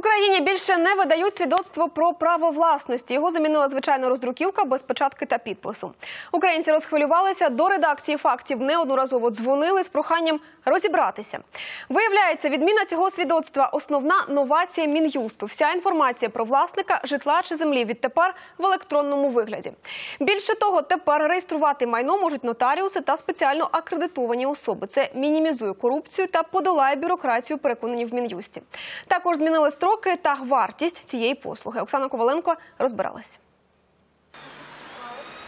Україні більше не видають свідоцтво про право власності. Його замінила звичайна роздруківка без печатки та підпису. Українці розхвилювалися до редакції фактів. Неодноразово дзвонили з проханням розібратися. Виявляється, відміна цього свідоцтва основна новація мін'юсту. Вся інформація про власника житла чи землі відтепер в електронному вигляді. Більше того, тепер реєструвати майно можуть нотаріуси та спеціально акредитовані особи. Це мінімізує корупцію та подолає бюрократію, переконані в мін'юсті. Також змінили строки та вартість цієї послуги. Оксана Коваленко розбиралась.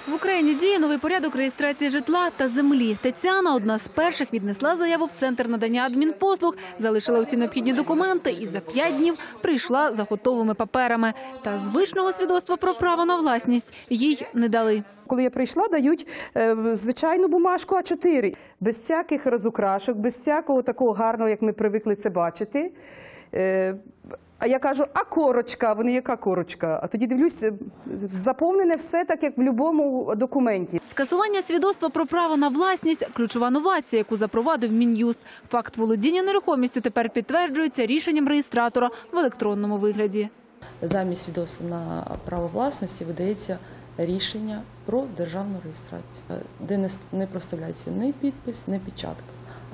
В Україні діє новий порядок реєстрації житла та землі. Тетяна одна з перших віднесла заяву в центр надання адмінпослуг, залишила усі необхідні документи і за п'ять днів прийшла за готовими паперами. Та звичного свідоцтва про право на власність їй не дали. Коли я прийшла, дають е, звичайну бумажку А4. Без всяких розукрашок, без всякого такого гарного, як ми привикли це бачити. Е, а я кажу, а корочка? Вони яка корочка? А тоді дивлюсь, е, заповнене все так, як в будь-якому документі. Скасування свідоцтва про право на власність – ключова новація, яку запровадив Мін'юст. Факт володіння нерухомістю тепер підтверджується рішенням реєстратора в електронному вигляді. замість свідоцтва на право власності видається рішення про державну реєстрацію, де не проставляється ні підпис, ні печатка,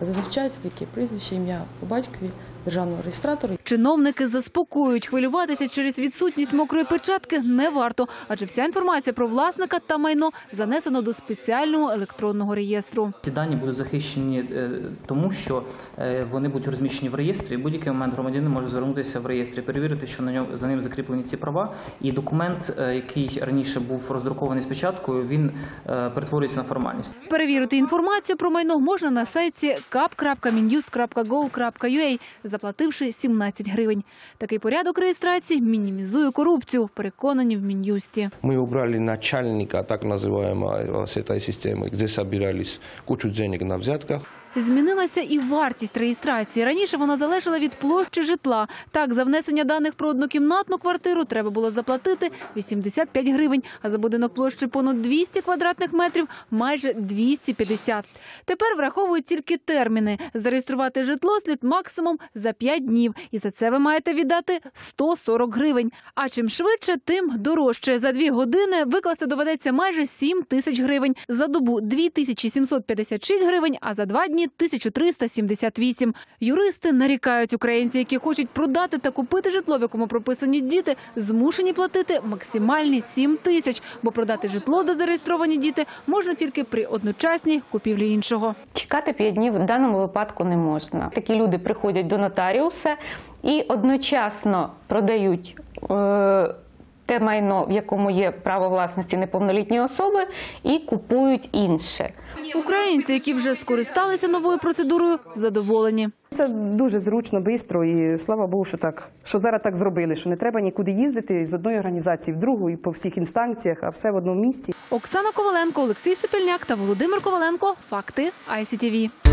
а зазначається тільки прізвище, ім'я по батькові державного реєстратора. Чиновники заспокоюють, хвилюватися через відсутність мокрої печатки не варто, адже вся інформація про власника та майно занесено до спеціального електронного реєстру. Ці дані будуть захищені е, тому, що е, вони будуть розміщені в реєстрі. і Будь-який момент громадянин може звернутися в реєстрі, перевірити, що на ньому за ним закріплені ці права. І документ, е, який раніше був роздрукований з печаткою, він перетворюється на формальність. Перевірити інформацію про майно можна на сайті kap.minjust.go.ua, заплативши 17 гривень. Такий порядок реєстрації мінімізує корупцію, переконані в Мін'юсті. Мы убрали начальника, так называемого, с этой системы, где собирались кучу денег на взятках. Змінилася і вартість реєстрації. Раніше вона залежала від площі житла. Так, за внесення даних про однокімнатну квартиру треба було заплатити 85 гривень, а за будинок площі понад 200 квадратних метрів – майже 250. Тепер враховують тільки терміни. Зареєструвати житло слід максимум за 5 днів. І за це ви маєте віддати 140 гривень. А чим швидше, тим дорожче. За дві години викласти доведеться майже 7 тисяч гривень. За добу – 2756 гривень, а за два дні – 1378. Юристи нарікають українці, які хочуть продати та купити житло, в якому прописані діти, змушені платити максимальні 7 тисяч, бо продати житло, де зареєстровані діти, можна тільки при одночасній купівлі іншого. Чекати 5 днів в даному випадку не можна. Такі люди приходять до нотаріуса і одночасно продають е, те майно, в якому є право власності неповнолітньої особи, і купують інше. Українці, які вже скористалися новою процедурою, задоволені. Це дуже зручно, швидко і слава Богу, що так, що зараз так зробили, що не треба нікуди їздити з одної організації в другу і по всіх інстанціях, а все в одному місці. Оксана Коваленко, Олексій Сипельняк та Володимир Коваленко. Факти ICTV.